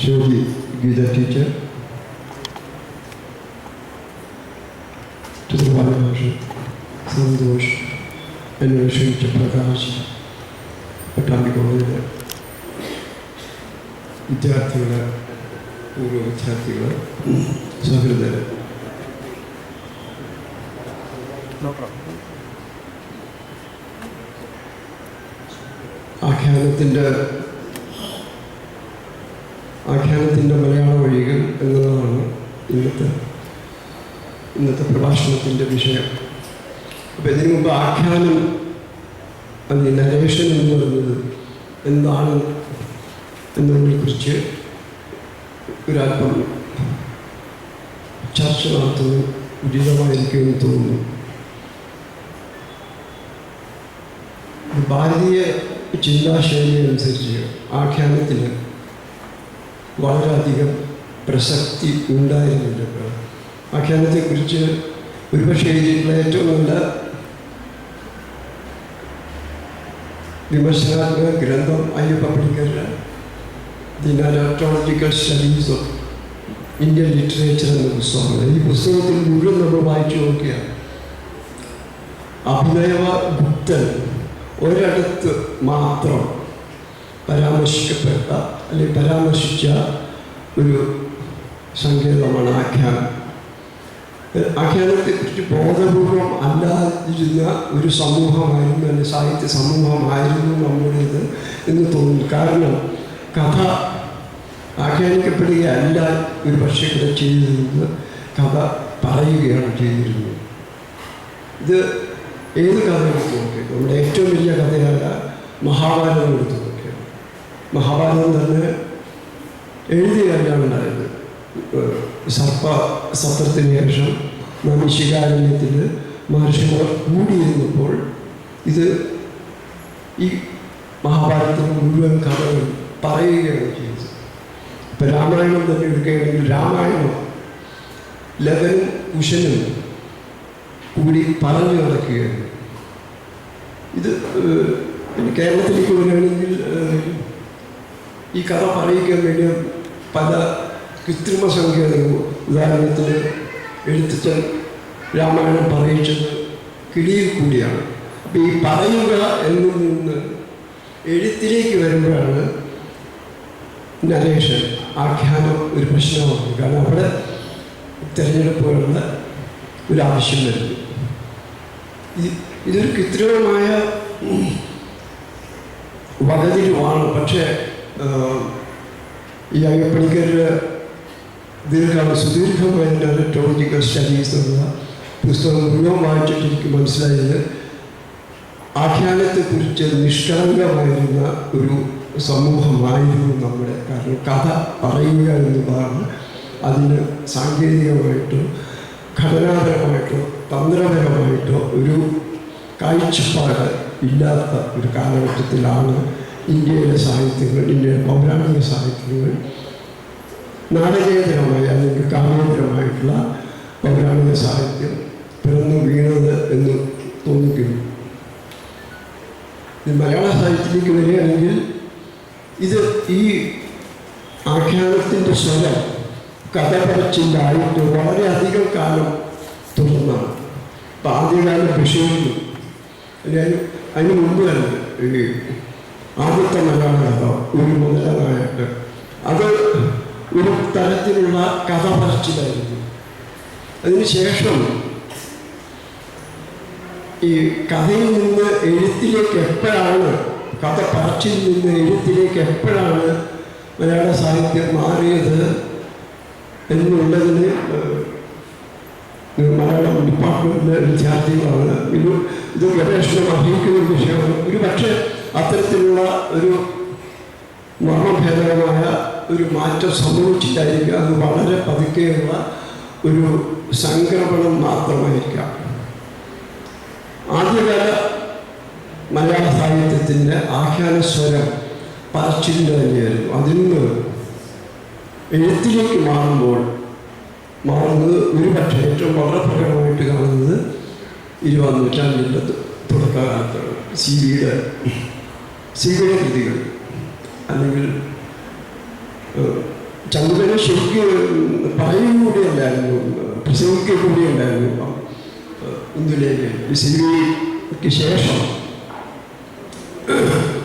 Shobhi Geetha teacher Santhosh എന്നെ ക്ഷണിച്ച പ്രകാശ് പട്ടാമ്പി കോളേജിലെ വിദ്യാർത്ഥികളെ പൂർവ വിദ്യാർത്ഥികളെ സഹൃദയർ ആഖ്യാനത്തിന്റെ ആഖ്യാനത്തിന്റെ മലയാള വഴികൾ എന്നതാണ് ഇന്നത്തെ ഇന്നത്തെ പ്രഭാഷണത്തിന്റെ വിഷയം. അപ്പോൾ ഇതിനു മുമ്പ് ആഖ്യാനം അത് നരേഷൻ എന്ന് പറയുന്നത് എന്താണ് എന്നതിനെക്കുറിച്ച് ഒരല്പം ചർച്ച നടത്തുന്നത് ഉചിതമായിരിക്കുമെന്ന് തോന്നുന്നു. ഭാരതീയ ചിന്താശൈലി അനുസരിച്ച് ആഖ്യാനത്തിന് വളരെയധികം പ്രസക്തി ഉണ്ടായിരുന്നില്ല ആഖ്യാനത്തെക്കുറിച്ച് ഒരുപക്ഷെ എഴുതിയിട്ടുള്ള ഏറ്റവും നല്ല വിമർശനാത്മക ഗ്രന്ഥം അയ്യപ്പ പണിക്കരുടെ the studies of Indian literature എന്ന പുസ്തകമാണ്. ഈ പുസ്തകത്തിൽ മുഴുവൻ നമ്മൾ വായിച്ചു നോക്കിയാൽ അഭിനയ ഗുപ്തൻ ഒരിടത്ത് മാത്രം പരാമർശിക്കപ്പെട്ട അല്ലെങ്കിൽ പരാമർശിച്ച ഒരു സങ്കേതമാണ് ആഖ്യാനം. ആഖ്യാനത്തെക്കുറിച്ച് ബോധപൂർവം അല്ലാതിരുന്ന ഒരു സമൂഹമായിരുന്നു അല്ലെങ്കിൽ സാഹിത്യ സമൂഹമായിരുന്നു നമ്മുടേത് എന്ന് തോന്നുന്നു. കാരണം കഥ ആഖ്യാനിക്കപ്പെടുകയല്ല ഒരു പക്ഷേ ഇവിടെ ചെയ്തിരുന്നത്. കഥ പറയുകയാണ് ചെയ്തിരുന്നത്. ഇത് ഏത് കഥ എടുത്തു നോക്കിയിട്ട് നമ്മുടെ ഏറ്റവും വലിയ കഥയായ മഹാഭാരതം എടുത്തു നോക്കിയാണ് മഹാഭാരതം തന്നെ എഴുതിയ ഉണ്ടായത്. സർപ്പ സത്രത്തിന് ശേഷം മനുഷ്യകാരണ്യത്തിൽ മഹർഷിമാർ കൂടിയിരുന്നപ്പോൾ ഇത് ഈ മഹാഭാരതത്തിന് മുഴുവൻ കഥകൾ പറയുകയാണ് ചെയ്തത്. ഇപ്പം രാമായണം തന്നെ എടുക്കുകയാണെങ്കിൽ രാമായണം ലവനും കുശനും കൂടി പറഞ്ഞു നടക്കുകയാണ്. ഇത് പിന്നെ കേരളത്തിലേക്ക് വരികയാണെങ്കിൽ ഈ കഥ പറയിക്കാൻ വേണ്ടി പല കൃത്രിമ സംഖ്യകളും ഉദാഹരണത്തിന് എഴുത്തച്ഛൻ രാമായണം പറയിച്ചത് കിളിയിൽ കൂടിയാണ്. അപ്പം ഈ പറയുക എന്നിൽ നിന്ന് എഴുത്തിലേക്ക് വരുമ്പോഴാണ് നരേഷൻ ആഖ്യാനം ഒരു പ്രശ്നമാണ് കാരണം അവിടെ തിരഞ്ഞെടുപ്പുകളുടെ ഒരു ആവശ്യം വരുന്നു. ഇതൊരു കൃത്രിമമായ വകതിരിവാണ്. പക്ഷേ ഈ അയ്യപ്പണിക്കരുടെ ദീർഘകാല സുദീർഘമായ നെററ്റോളജിക്കൽ സ്റ്റഡീസ് എന്ന പുസ്തകം മുഴുവൻ വായിച്ചിട്ട് എനിക്ക് മനസ്സിലായത് ആഖ്യാനത്തെക്കുറിച്ച് നിഷ്കളങ്കമായിരുന്ന ഒരു സമൂഹമായിരുന്നു നമ്മുടെ കാരണം കഥ പറയുക എന്നുള്ളതാണ് അതിന് സാങ്കേതികമായിട്ടോ ഘടനാപരമായിട്ടോ തന്ത്രപരമായിട്ടോ ഒരു കാഴ്ചപ്പാട് ഇല്ലാത്ത ഒരു കാലഘട്ടത്തിലാണ് ഇന്ത്യയിലെ സാഹിത്യങ്ങൾ ഇന്ത്യയിലെ പൗരാണിക സാഹിത്യങ്ങൾ നാടകേതരമായ അല്ലെങ്കിൽ കാവ്യേതരമായിട്ടുള്ള പൗരാണിക സാഹിത്യം പിറന്നു വീണത് എന്ന് തോന്നിക്കുന്നു മലയാള സാഹിത്യത്തിലേക്ക് വരികയാണെങ്കിൽ ഇത് ഈ ആഖ്യാനത്തിന്റെ സ്വരം കഥ പറച്ചിലായിട്ട് വളരെയധികം കാലം തുടർന്നാണ്. അപ്പം ആദ്യകാല ബഷീറിനും അല്ലെങ്കിൽ അതിന് മുമ്പ് തന്നെ ഈ ആദ്യത്തെ മലയാള കഥ ഒരു മുതലായിട്ട് അത് ഒരു തരത്തിലുള്ള കഥ പറച്ചിലായിരുന്നു അതിനുശേഷം ഈ കഥയിൽ നിന്ന് എഴുത്തിലേക്ക് എപ്പോഴാണ് കഥ പറച്ചിൽ നിന്ന് എഴുത്തിലേക്ക് എപ്പോഴാണ് മലയാള സാഹിത്യം മാറിയത് എന്നുള്ളതിന് വിദ്യാർത്ഥികളാണ് ഇത് ഇത് ഗവേഷണം അർഹിക്കുന്ന ഒരു വിഷയമാണ്. ഒരു പക്ഷേ അത്തരത്തിലുള്ള ഒരു മർമ്മഭേദകമായ ഒരു മാറ്റം സംഭവിച്ചിട്ടായിരിക്കും അത് വളരെ പതുക്കെയുള്ള ഒരു സംക്രമണം മാത്രമായിരിക്കാം. ആദ്യകാല മലയാള സാഹിത്യത്തിന്റെ ആഖ്യാന സ്വരം പറച്ചിലിന്റെ തന്നെയായിരുന്നു അതിൽ നിന്ന് എഴുത്തിലേക്ക് മാറുമ്പോൾ മാറുന്നത് ഒരു പക്ഷേ ഏറ്റവും വളരെ പ്രകടമായിട്ട് കാണുന്നത് ഇരുപതാം നൂറ്റാണ്ടിന്റെ തുടക്കകാലത്താണ് സി ബിയുടെ സി കൃതികൾ. അല്ലെങ്കിൽ ചന്ദ്രനെ ശരിക്കും പറയുക കൂടിയല്ലായിരുന്നു പ്രസംഗിക്കുക കൂടിയുണ്ടായിരുന്നു ഏഹ്, ഇന്ദുലേക്ക് സിബിക്ക് ശേഷം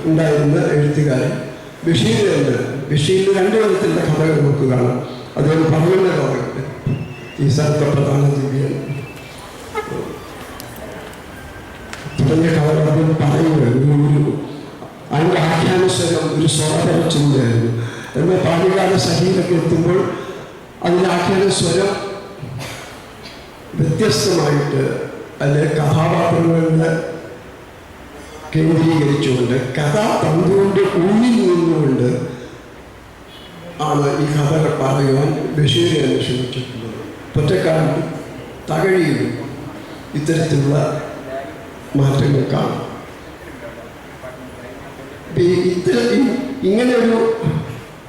ഉണ്ടായിരുന്ന എഴുത്തുകാരൻ ബഷീർ എന്ന് ബഷീറിൽ രണ്ട് വിധത്തിലുള്ള കഥകൾ നമുക്ക് കാണാം. അദ്ദേഹം പറയുന്ന കഥകൾ ഈ സ്ഥലത്തെ പ്രധാന ദിവ്യൻ തുടങ്ങിയ അദ്ദേഹം പറയുന്നത് ഒരു അതിന്റെ ആഖ്യാനുസരണം ഒരു സ്വരപരച്ചിന്തായിരുന്നു എന്നാൽ പാടികാല സഹിയിലൊക്കെ എത്തുമ്പോൾ അതിന്റെ ആഖ്യാന സ്വരം വ്യത്യസ്തമായിട്ട് അതിലെ കഥാപാത്രങ്ങളുടെ കേന്ദ്രീകരിച്ചുകൊണ്ട് കഥ തന്തുകൊണ്ട് ഉള്ളിൽ നിന്നുകൊണ്ട് ആണ് ഈ കഥകൾ പറയുവാൻ ബഷീർ ശ്രമിച്ചിട്ടുള്ളത് ഒറ്റക്കാലത്ത് തകഴിയും ഇത്തരത്തിലുള്ള മാറ്റങ്ങൾ കാണും. ഇത്തര ഇങ്ങനെ ഒരു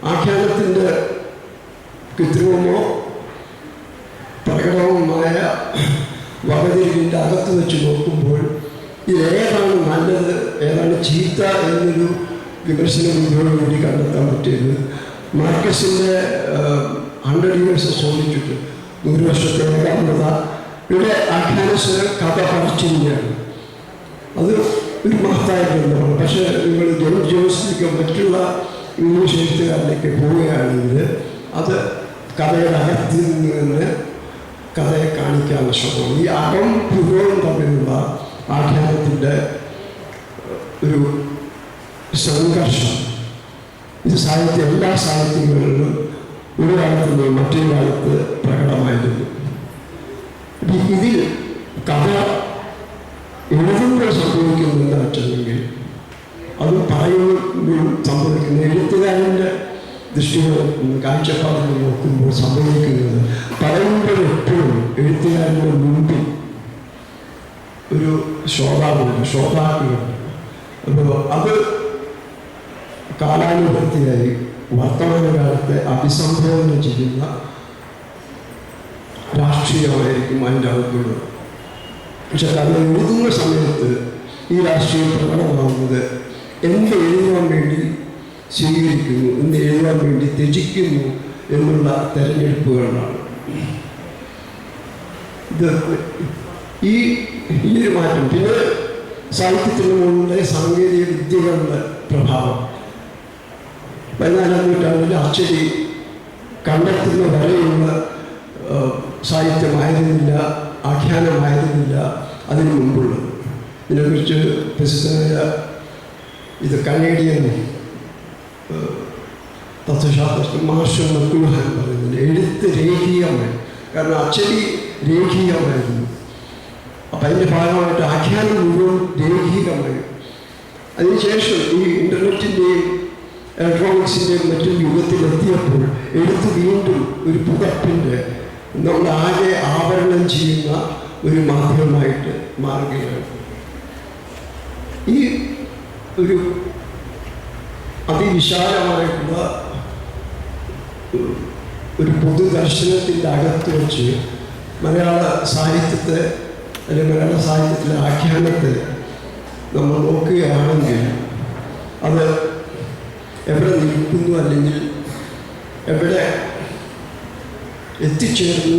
ആഖ്യാനത്തിന്റെ കൃത്രിമമോ പ്രകടവുമായ വകതിരിവിന്റെ അകത്ത് വെച്ച് നോക്കുമ്പോൾ ഇതിലേതാണ് നല്ലത് ഏതാണ് ചീത്ത എന്നൊരു വിമർശനം ഇതോടുകൂടി കണ്ടെത്താൻ പറ്റിയത് മാർക്കസിന്റെ ഹൺഡ്രഡ് ഇയേഴ്സ് ചോദിച്ചിട്ട് നൂറ് അമൃത ഇവിടെ ആഖ്യാനസ്വരം കഥ പറിച്ചിരിക്കുകയാണ് അത് ഒരു മഹത്തായ ഗ്രന്ഥമാണ്. പക്ഷേ നിങ്ങൾ ജോൺ ജോസിലേക്ക് മറ്റുള്ള ഇംഗ്ലീഷ് എഴുത്തുകാരിലേക്ക് പോവുകയാണെങ്കിൽ അത് കഥയുടെ അകത്തിൽ നിന്ന് കഥയെ കാണിക്കാനുള്ള ശ്രമമാണ്. ഈ അകം പുരോഗം തമ്മിലുള്ള ആഖ്യാനത്തിന്റെ ഒരു സംഘർഷം. ഇത് സാഹിത്യം എല്ലാ സാഹിത്യങ്ങളിലും ഒരു കാലത്ത് നിന്ന് മറ്റൊരു കാലത്ത് പ്രകടമായിരുന്നു. ഇതിൽ കഥ എഴുതുമ്പോൾ സംഭവിക്കുന്നത് എന്താ വെച്ചിട്ടുണ്ടെങ്കിൽ അത് പറയുമ്പോഴും സംഭവിക്കുന്നു എഴുത്തുകാരന്റെ ദൃഷ്ടികൾ കാഴ്ചപ്പാടിൽ നോക്കുമ്പോൾ സംഭവിക്കുന്നത് പറയുമ്പോൾ എപ്പോഴും എഴുത്തുകാരന്റെ മുമ്പിൽ ഒരു ശ്രോതാവുണ്ട് ശ്രോതാക്കളുണ്ട് അപ്പോൾ അത് കാലാനുവർത്തിയായി വർത്തമാനകാലത്തെ അഭിസംബോധന ചെയ്യുന്ന രാഷ്ട്രീയമായിരിക്കും അതിന്റെ അകത്തുള്ളത് പക്ഷെ കാരണം എഴുതുന്ന സമയത്ത് ഈ രാഷ്ട്രീയം പ്രകടമാകുന്നത് എന്ത് എഴുതുവാൻ വേണ്ടി സ്വീകരിക്കുന്നു എന്ത് എഴുതുവാൻ വേണ്ടി ത്യജിക്കുന്നു എന്നുള്ള തെരഞ്ഞെടുപ്പുകളാണ്. ഇത് ഈ ഈ മാറ്റം പിന്നെ സാഹിത്യത്തിന് മുകളിലെ സാങ്കേതിക വിദ്യകളുടെ പ്രഭാവം. പതിനാലാം നൂറ്റാണ്ടിൽ അച്ചടി കണ്ടെത്തുന്ന വരെയുള്ള സാഹിത്യമായിരുന്നില്ല ആഖ്യാനമായിരുന്നില്ല അതിനു മുമ്പുള്ളത്. ഇതിനെക്കുറിച്ച് പ്രസിദ്ധമായ ഇത് കനേഡിയൻ തത്വശാസ്ത്രജ്ഞൻ മാർഷൽ മക്കുഹാൻ പറയുന്നുണ്ട്. എഴുത്ത് രേഖീയമായി. കാരണം അച്ചടി രേഖീയമായിരുന്നു. അപ്പം അതിന്റെ ഭാഗമായിട്ട് ആഖ്യാനം മുഴുവൻ രേഖീയമായി. അതിനുശേഷം ഈ ഇന്റർനെറ്റിന്റെയും ഇലക്ട്രോണിക്സിന്റെയും മറ്റും യുഗത്തിലെത്തിയപ്പോൾ എടുത്ത് വീണ്ടും ഒരു പുതപ്പിന്റെ നമ്മളാകെ ആവരണം ചെയ്യുന്ന ഒരു മാധ്യമമായിട്ട് മാറുകയാണ്. ഈ ഒരു അതിവിശാലമായിട്ടുള്ള ഒരു പൊതുദർശനത്തിന്റെ അകത്ത് വെച്ച് മലയാള സാഹിത്യത്തെ അല്ലെങ്കിൽ മലയാള സാഹിത്യത്തിലെ ആഖ്യാനത്തെ നമ്മൾ നോക്കുകയാണെങ്കിൽ അത് എവിടെ നിൽക്കുന്നു അല്ലെങ്കിൽ എവിടെ എത്തിച്ചേർന്നു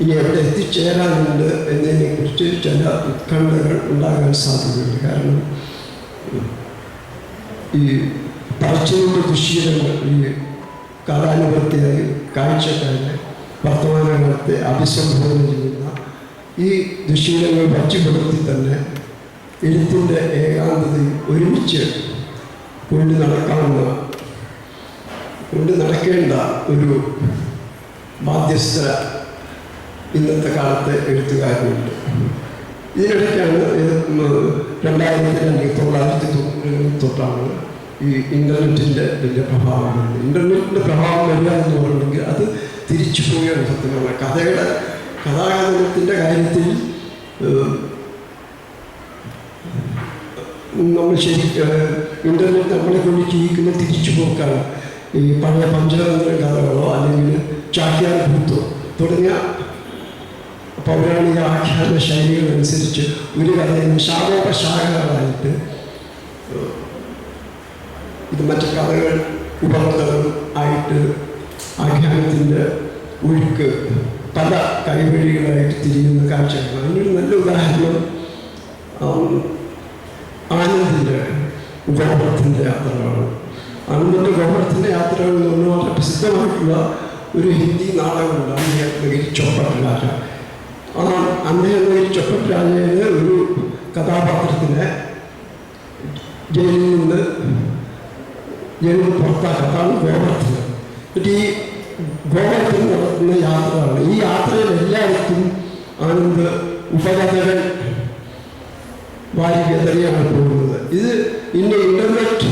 ഇനി എവിടെ എത്തിച്ചേരാനുണ്ട് എന്നതിനെക്കുറിച്ച് ചില ഉത്കണ്ഠകൾ ഉണ്ടാകാൻ സാധ്യതയുണ്ട്. കാരണം ഈ പറച്ചിലിന്റെ ദുശീലങ്ങൾ ഈ കാലാനുവർത്തിയായി കാഴ്ചക്കാരെ വർത്തമാനകാലത്തെ അഭിസംബോധന ചെയ്യുന്ന ഈ ദുശീലങ്ങൾ പച്ചപ്പെടുത്തി തന്നെ എഴുത്തിന്റെ ഏകാന്തതയും ഒരുമിച്ച് കൊണ്ട് നടക്കാവുന്ന കൊണ്ട് നടക്കേണ്ട ഒരു ബാധ്യസ്ഥ ഇന്നത്തെ കാലത്തെ എഴുത്തുകാരുണ്ട്. ഇതിനിടയ്ക്കാണ് രണ്ടായിരത്തി രണ്ടിൽ തൊള്ളായിരത്തി തൊണ്ണൂറുകളിൽ തൊട്ടാണ് ഈ ഇന്റർനെറ്റിന്റെ വലിയ പ്രഭാവം വരുന്നത്. ഇന്റർനെറ്റിന്റെ പ്രഭാവം വരിക എന്ന് പറഞ്ഞെങ്കിൽ അത് തിരിച്ചു പോവുകയാണ് സത്യമാണ്. കഥയുടെ കഥാകഥനത്തിന്റെ കാര്യത്തിൽ നമ്മൾ ശരി ഇന്റർനെറ്റ് നമ്മളെ കൊണ്ട് ചെയ്യിക്കുന്ന തിരിച്ചു പോക്കാണ്. ഈ പഴയ പഞ്ചതന്ത്ര കഥകളോ അല്ലെങ്കിൽ ചാക്യാർ ഭൂത്തോ തുടങ്ങിയ പൗരാണിക ആഖ്യാന ശൈലികളനുസരിച്ച് ഒരു കഥയും ശാഖോപശാഖകളായിട്ട് ഇത് മറ്റു കഥകൾ ഉപകഥകൾ ആയിട്ട് ആഖ്യാനത്തിന്റെ ഒഴുക്ക് പല കൈവഴികളായിട്ട് തിരിയുന്ന കാഴ്ചകളാണ്. അതിനൊരു നല്ല ഉദാഹരണം ആനന്ദിന്റെ ഗോപുരത്തിന്റെ യാത്രകളാണ്. ആനന്ദിന്റെ ഗോപുരത്തിന്റെ യാത്രകൾ എന്ന് വളരെ പ്രസിദ്ധമായിട്ടുള്ള ഒരു ഹിന്ദി നാടകമുണ്ട്. അദ്ദേഹത്തിന് ചൊപ്പട്ട് രാജ. ആ അദ്ദേഹം ചൊപ്പട്ട് ഒരു കഥാപാത്രത്തിനെ ജയിലിൽ നിന്ന് ജയിലിൽ അതാണ് ഗോപുരത്തിന് എന്നിട്ട് ഈ ഗോപുരത്തിൽ നടത്തുന്ന യാത്രയാണ് ഈ യാത്രയിൽ എല്ലായിടത്തും ആനന്ദ് ഉപകഥകൾ വാരി തന്നെയാണ് പോകുന്നത്. ഇത് ഇന്ന് ഇന്റർനെറ്റ്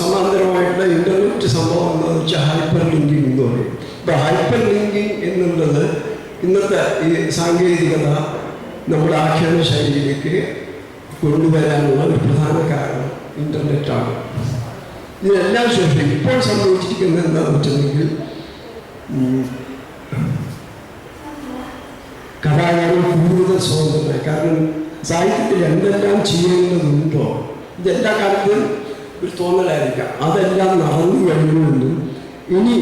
സമാന്തരമായിട്ടുള്ള ഇന്റർനെറ്റ് സംഭവം എന്താണെന്ന് വെച്ചാൽ ഹൈപ്പർ ലിങ്കിങ് എന്ന് പറയും. ഇപ്പൊ ഹൈപ്പർ ലിങ്കിങ് എന്നുള്ളത് ഇന്നത്തെ ഈ സാങ്കേതികത നമ്മുടെ ആഖ്യാന ശൈലിയിലേക്ക് കൊണ്ടുവരാനുള്ള ഒരു പ്രധാന കാരണം ഇന്റർനെറ്റാണ് ഇതിനെല്ലാം ശേഷം ഇപ്പോൾ സംഭവിച്ചിരിക്കുന്നത് എന്താണെന്ന് വെച്ചിട്ടുണ്ടെങ്കിൽ കൂടുതൽ സ്വാതന്ത്ര്യമായി കാരണം സാഹിത്യത്തിൽ എന്തെല്ലാം ചെയ്യേണ്ടതുണ്ടോ ഇതെല്ലാ കാലത്തും ഒരു തോന്നലായിരിക്കാം. അതെല്ലാം നടന്നു കഴിഞ്ഞുവെന്നും ഇനി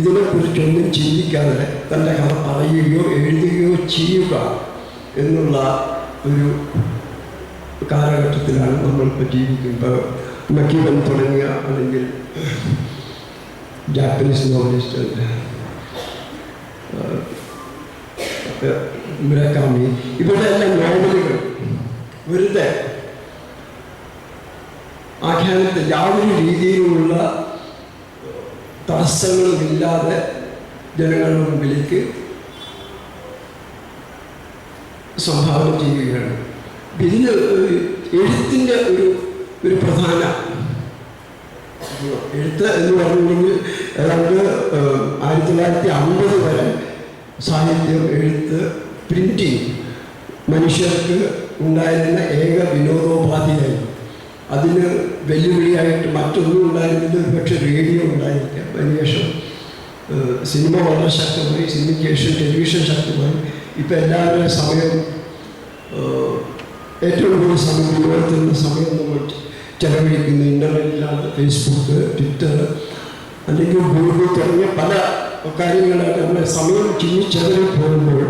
ഇതിനെക്കുറിച്ചൊന്നും ചിന്തിക്കാതെ തന്റെ കഥ പറയുകയോ എഴുതുകയോ ചെയ്യുക എന്നുള്ള ഒരു കാലഘട്ടത്തിലാണ് നമ്മളിപ്പോൾ ജീവിക്കുന്നത്. മക്കീവൻ തുടങ്ങിയ അല്ലെങ്കിൽ ജാപ്പനീസ് നോവലിസ്റ്റ് മുരക്കാമി ഇവരുടെ എല്ലാം നോവലുകൾ. വെറുതെ ആഖ്യാനത്തിൽ യാതൊരു രീതിയിലുള്ള തടസ്സങ്ങളുമില്ലാതെ ജനങ്ങളുടെ മുമ്പിലേക്ക് സംഭാവന ചെയ്യുകയാണ്. ഇതിന് എഴുത്തിന്റെ ഒരു ഒരു പ്രധാന എഴുത്ത് എന്ന് പറഞ്ഞിട്ടുണ്ടെങ്കിൽ ഏതാണ്ട് ആയിരത്തി തൊള്ളായിരത്തി അമ്പത് വരെ സാഹിത്യം എഴുത്ത് പ്രിന്റിങ് മനുഷ്യർക്ക് ഉണ്ടായിരുന്ന ഏക വിനോദോപാധിയായിരുന്നു അതിന് വെല്ലുവിളിയായിട്ട് മറ്റൊന്നും ഉണ്ടായിരുന്നില്ല. പക്ഷെ റേഡിയോ ഉണ്ടായിരിക്കാം. അതിനുശേഷം സിനിമ വളരെ ശക്തമായി സിനിമയ്ക്ക് ശേഷം ടെലിവിഷൻ ശക്തമായി. ഇപ്പം എല്ലാവരുടെയും സമയം ഏറ്റവും കൂടുതൽ സമയം വിനോദത്തിനുള്ള സമയം നമ്മൾ ചെലവഴിക്കുന്നത് ഇന്റർനെറ്റിലാണ് ഫേസ്ബുക്ക് ട്വിറ്റർ അല്ലെങ്കിൽ ഗൂഗിൾ തുടങ്ങിയ പല കാര്യങ്ങളായിട്ട് നമ്മുടെ സമയം ചിന്നിച്ചെതറി പോകുമ്പോൾ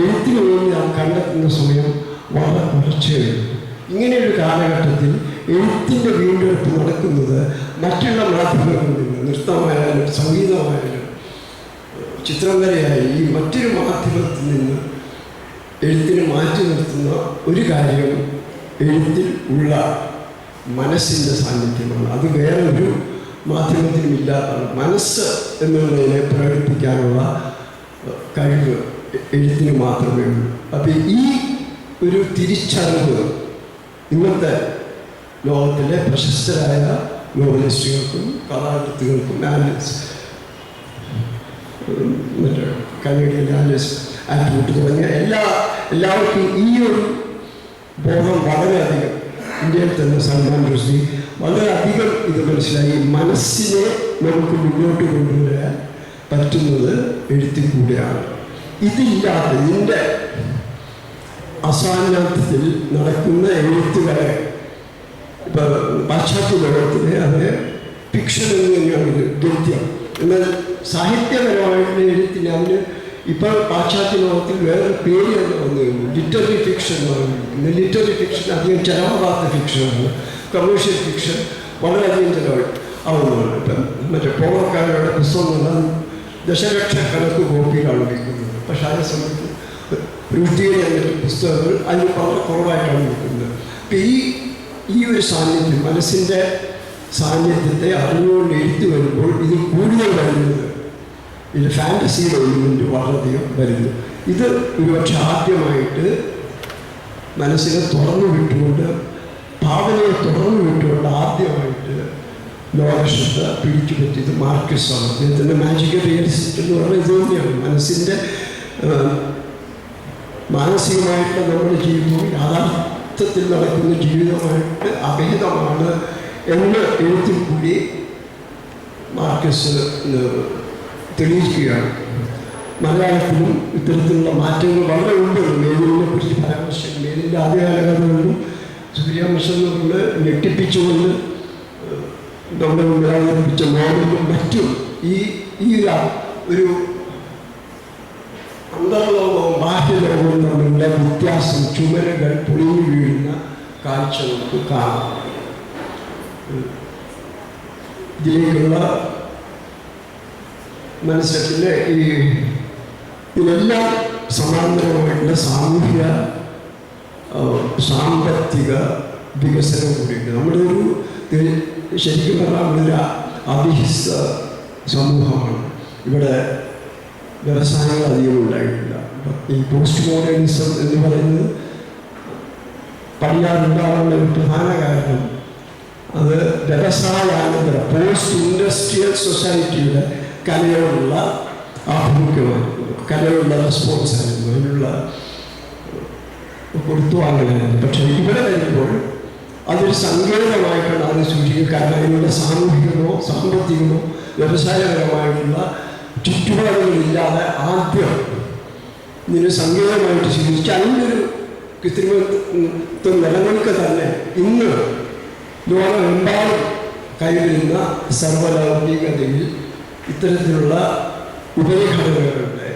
എഴുത്തിന് വേണ്ടി നാം കണ്ടെത്തുന്ന സമയം വളരെ കുറച്ചേ ഉള്ളൂ ഇങ്ങനെയൊരു കാലഘട്ടത്തിൽ എഴുത്തിന്റെ വീണ്ടെടുപ്പ് നടക്കുന്നത് മറ്റുള്ള മാധ്യമങ്ങളിൽ നിന്ന് നൃത്തമായാലും സംഗീതമായാലും ചിത്രം വരെയായി ഈ മറ്റൊരു മാധ്യമത്തിൽ നിന്ന് എഴുത്തിന് മാറ്റി നിർത്തുന്ന ഒരു കാര്യം എഴുത്തിൽ ഉള്ള മനസ്സിന്റെ സാന്നിധ്യമാണ്. അത് വേറൊരു മാധ്യമത്തിനും ഇല്ലാത്തതാണ് മനസ്സ് എന്നുള്ളതിനെ പ്രകടിപ്പിക്കാനുള്ള കഴിവ് എഴുത്തിന് മാത്രമേ ഉള്ളൂ. അപ്പം ഈ ഒരു തിരിച്ചറിവ് ഇന്നത്തെ ലോകത്തിലെ പ്രശസ്തരായ നോവലിസ്റ്റുകൾക്കും കഥാകൃത്തുകൾക്കും ആനലിസ്റ്റ് മറ്റേ കനേഡിയൻ ആലിസ് ആറ്റിറ്റ്യൂഡ് തുടങ്ങിയ എല്ലാ എല്ലാവർക്കും ഈ ഒരു ബോധം വളരെയധികം ഇന്ത്യയിൽ തന്നെ സൽമാൻ റുഷ്ദി വളരെയധികം ഇത് മനസ്സിലായി. മനസ്സിനെ നമുക്ക് മുന്നോട്ട് കൊണ്ടുവരാൻ പറ്റുന്നത് എഴുത്തിൽ കൂടെയാണ്. ഇതില്ലാതെ ഇതിന്റെ അസാന്നിധ്യത്തിൽ നടക്കുന്ന എഴുത്തുകളെ ഇപ്പം പാശ്ചാത്യ ലോകത്തിലെ അത് ഫിക്ഷൻ എന്ന് തന്നെയാണ് ഗദ്യം എന്നാൽ സാഹിത്യപരമായിട്ടുള്ള എഴുത്തിന് അതിന് ഇപ്പോൾ പാശ്ചാത്യ ലോകത്തിൽ വേറൊരു പേര് തന്നെ വന്നു കഴിഞ്ഞു ലിറ്റററി ഫിക്ഷൻ എന്ന് പറയുന്നത്. ലിറ്റററി ഫിക്ഷൻ അധികം ചെലവാകാത്ത ഫിക്ഷനാണ് കമേഴ്ഷ്യൽ ഫിക്ഷൻ വളരെയധികം ചിലവ് ആവുന്നതാണ് ഇപ്പം മറ്റേ പോകാരുടെ പുസ്തകം എന്നാൽ ദശലക്ഷക്കണക്ക് കോപ്പികളാണ് വിൽക്കുന്നത്. പക്ഷേ അതേ സമയത്ത് മറ്റു പുസ്തകങ്ങൾ അതിന് വളരെ കുറവായിട്ടാണ് വിൽക്കുന്നത്. അപ്പം ഈ ഈ ഒരു സാന്നിധ്യം മനസ്സിന്റെ സാന്നിധ്യത്തെ അറിഞ്ഞുകൊണ്ട് എഴുതി വരുമ്പോൾ ഇത് കൂടുതൽ വരുന്നത് ഇത് ഫാന്റസിയുടെ എലിമെന്റ് വളരെയധികം വരുന്നു ഇത് ഒരുപക്ഷെ ആദ്യമായിട്ട് മനസ്സിനെ തുറന്നു വിട്ടുകൊണ്ട് ഭാവനയെ തുറന്നു വിട്ടുകൊണ്ട് ആദ്യമായിട്ട് ലോകശ്രദ്ധ പിടിച്ചു പറ്റിയത് മാർക്കിസ്റ്റാണ് അദ്ദേഹത്തിന്റെ മാജിക്കൽ റിയലിസ്റ്റ് എന്ന് പറഞ്ഞാൽ ഇത് തന്നെയാണ്. മനസ്സിന്റെ മാനസികമായിട്ട് നമ്മുടെ ജീവിതവും യാഥാർത്ഥ്യത്തിൽ നടക്കുന്ന ജീവിതമായിട്ട് അഭേദമാണ് എന്ന് എഴുത്തിൽ കൂടി മാർക്കസ് തെളിയിക്കുകയാണ്. മലയാളത്തിലും ഇത്തരത്തിലുള്ള മാറ്റങ്ങൾ വളരെ ഉണ്ട് മേലിനെ കുറിച്ച് പരാമർശം മേലിന്റെ ആദ്യ കാലഘട്ടങ്ങളിലും കൊണ്ട് ഞെട്ടിപ്പിച്ചുകൊണ്ട് നമ്മുടെ മുമ്പിൽ അവതരിപ്പിച്ച നോവലും മറ്റും ഈ ഈ ഒരു അന്തർലോകവും ബാഹ്യലോകവും തമ്മിലുള്ള വ്യത്യാസം ചുമരുകൾ പൊളിഞ്ഞു വീഴുന്ന കാഴ്ച നമുക്ക് കാണാം. ഇതിലേക്കുള്ള മനസ്സിലെ ഈ ഇതെല്ലാം സമാന്തരമായിട്ടുള്ള സാമൂഹ്യ സാമ്പത്തിക വികസനം കൂടിയുണ്ട് നമ്മുടെ ഒരു ശരിക്കും പറഞ്ഞാൽ നമ്മളൊരു അഭിഹിസ സമൂഹമാണ്. ഇവിടെ വ്യവസായങ്ങൾ അധികം ഉണ്ടായിട്ടില്ല. ഈ പോസ്റ്റ് മോഡേണിസം എന്ന് പറയുന്നത് പണിയാറുണ്ടാകാനുള്ള ഒരു പ്രധാന കാരണം അത് വ്യവസായാനന്തര പോസ്റ്റ് ഇൻഡസ്ട്രിയൽ സൊസൈറ്റിയുടെ കലയോടുള്ള ആഭിമുഖ്യമായിരുന്നു കലയോടുള്ള റെസ്പോൺസ് ആയിരുന്നു അതിനുള്ള കൊടുത്തുവാങ്ങലായിരുന്നു പക്ഷേ ഇവിടെ വരുമ്പോൾ അതൊരു സങ്കേതമായിട്ടാണ് അത് കാരണം അതിനുള്ള സാമൂഹികമോ സാമ്പത്തികമോ വ്യവസായപരമായിട്ടുള്ള ചുറ്റുപാടുകളില്ലാതെ ആദ്യം ഇതിന് സങ്കേതമായിട്ട് സ്വീകരിച്ച് അതിന്റെ ഒരു കൃത്രിമത്വം നിലനിൽക്കെ തന്നെ ഇന്ന് ലോകമെമ്പാടും കൈവരുന്ന സർവലൗകികതയിൽ ഇത്തരത്തിലുള്ള ഉപരിഘടനകളുടെ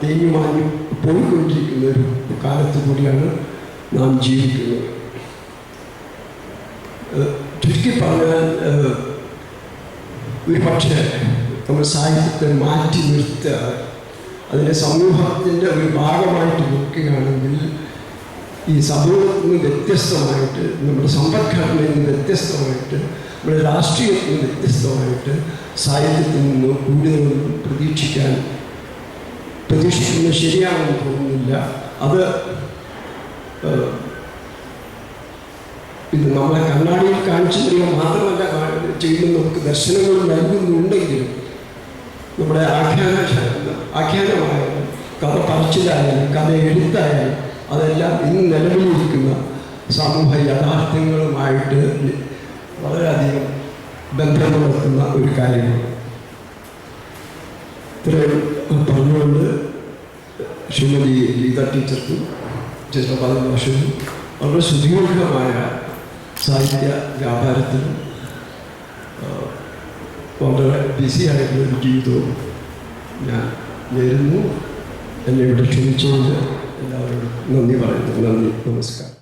തേഞ്ഞുമാഞ്ഞു പോയിക്കൊണ്ടിരിക്കുന്ന ഒരു കാലത്ത് കൂടിയാണ് നാം ജീവിക്കുന്നത്. ചുരുക്കി പറഞ്ഞാൽ ഒരു പക്ഷേ നമ്മൾ സാഹിത്യത്തെ മാറ്റി നിർത്തുക അതിന്റെ സമൂഹത്തിന്റെ ഒരു ഭാഗമായിട്ട് നോക്കുകയാണെങ്കിൽ ഈ സമൂഹത്തിൽ നിന്ന് വ്യത്യസ്തമായിട്ട് നമ്മുടെ സമ്പദ്ഘടനയിൽ നിന്ന് വ്യത്യസ്തമായിട്ട് നമ്മുടെ രാഷ്ട്രീയത്തിൽ നിന്ന് വ്യത്യസ്തമായിട്ട് സാഹിത്യത്തിൽ നിന്ന് കൂടുതലൊന്നും പ്രതീക്ഷിക്കാൻ പ്രതീക്ഷിക്കുന്നത് ശരിയാണെന്ന് തോന്നുന്നില്ല. അത് ഇത് നമ്മളെ കണ്ണാടിയിൽ കാണിച്ചു തരിക മാത്രമല്ല ചെയ്യുന്ന നമുക്ക് ദർശനങ്ങൾ നൽകുന്നുണ്ടെങ്കിലും നമ്മുടെ ആഖ്യാന ആഖ്യാനമായാലും കഥ പറച്ചിലായാലും കഥ എഴുത്തായാലും അതെല്ലാം ഇന്ന് നിലവിലിരിക്കുന്ന സമൂഹ യാഥാർത്ഥ്യങ്ങളുമായിട്ട് വളരെയധികം ബന്ധം പുലർത്തുന്ന ഒരു കാര്യമാണ്. ഇത്രയും പറഞ്ഞുകൊണ്ട് ശ്രീമതി ഗീത ടീച്ചർക്കും ചിത്രപാല ഭാഷയും വളരെ സുദീർഘമായ സാഹിത്യ വ്യാപാരത്തിന് വളരെ ബിസി ആയിട്ടുള്ള ഒരു ജീവിതവും ഞാൻ നേരുന്നു. എന്നെ ഇവിടെ ക്ഷണിച്ചുകൊണ്ട് എല്ലാവരോടും നന്ദി പറയുന്നു. നന്ദി. നമസ്കാരം.